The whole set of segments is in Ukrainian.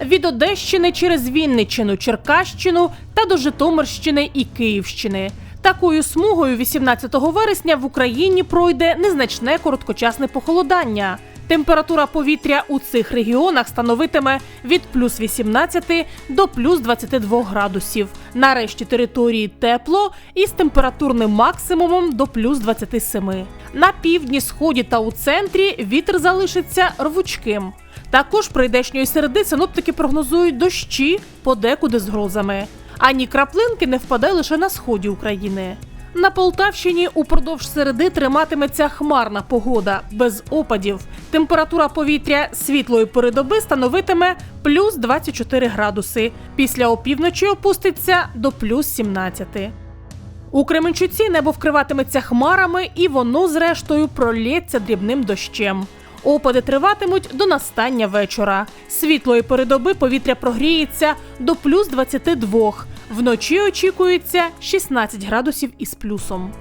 від Одещини через Вінниччину, Черкащину та до Житомирщини і Київщини. Такою смугою 18 вересня в Україні пройде незначне короткочасне похолодання. Температура повітря у цих регіонах становитиме від плюс 18 до плюс 22 градусів. Нарешті території тепло із температурним максимумом до плюс 27. На півдні, сході та у центрі вітер залишиться рвучким. Також прийдешньої середи синоптики прогнозують дощі подекуди з грозами. Ані краплинки не впаде лише на сході України. На Полтавщині упродовж середи триматиметься хмарна погода без опадів. Температура повітря світлої передоби становитиме плюс 24 градуси. Після опівночі опуститься до плюс 17. У Кременчуці небо вкриватиметься хмарами, і воно, зрештою, пролється дрібним дощем. Опади триватимуть до настання вечора. Світлої передоби повітря прогріється до плюс 22. Вночі очікується 16 градусів із плюсом.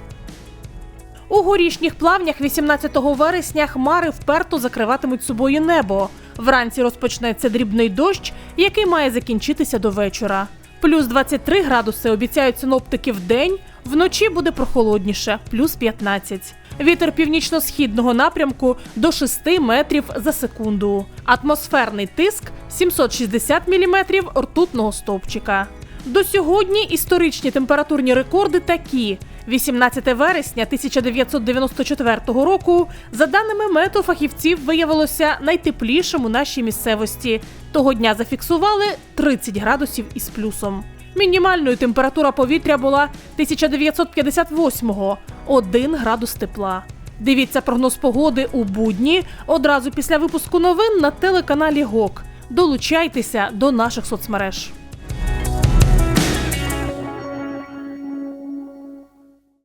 У горішніх плавнях 18 вересня хмари вперто закриватимуть собою небо. Вранці розпочнеться дрібний дощ, який має закінчитися до вечора. Плюс 23 градуси обіцяють синоптики в день, вночі буде прохолодніше, плюс 15. Вітер північно-східного напрямку до 6 метрів за секунду. Атмосферний тиск 760 міліметрів ртутного стовпчика. До сьогодні історичні температурні рекорди такі: 18 вересня 1994 року, за даними метеофахівців, виявилося найтеплішим у нашій місцевості. Того дня зафіксували 30 градусів із плюсом. Мінімальною температура повітря була 1958-го – 1 градус тепла. Дивіться прогноз погоди у будні одразу після випуску новин на телеканалі ГОК. Долучайтеся до наших соцмереж.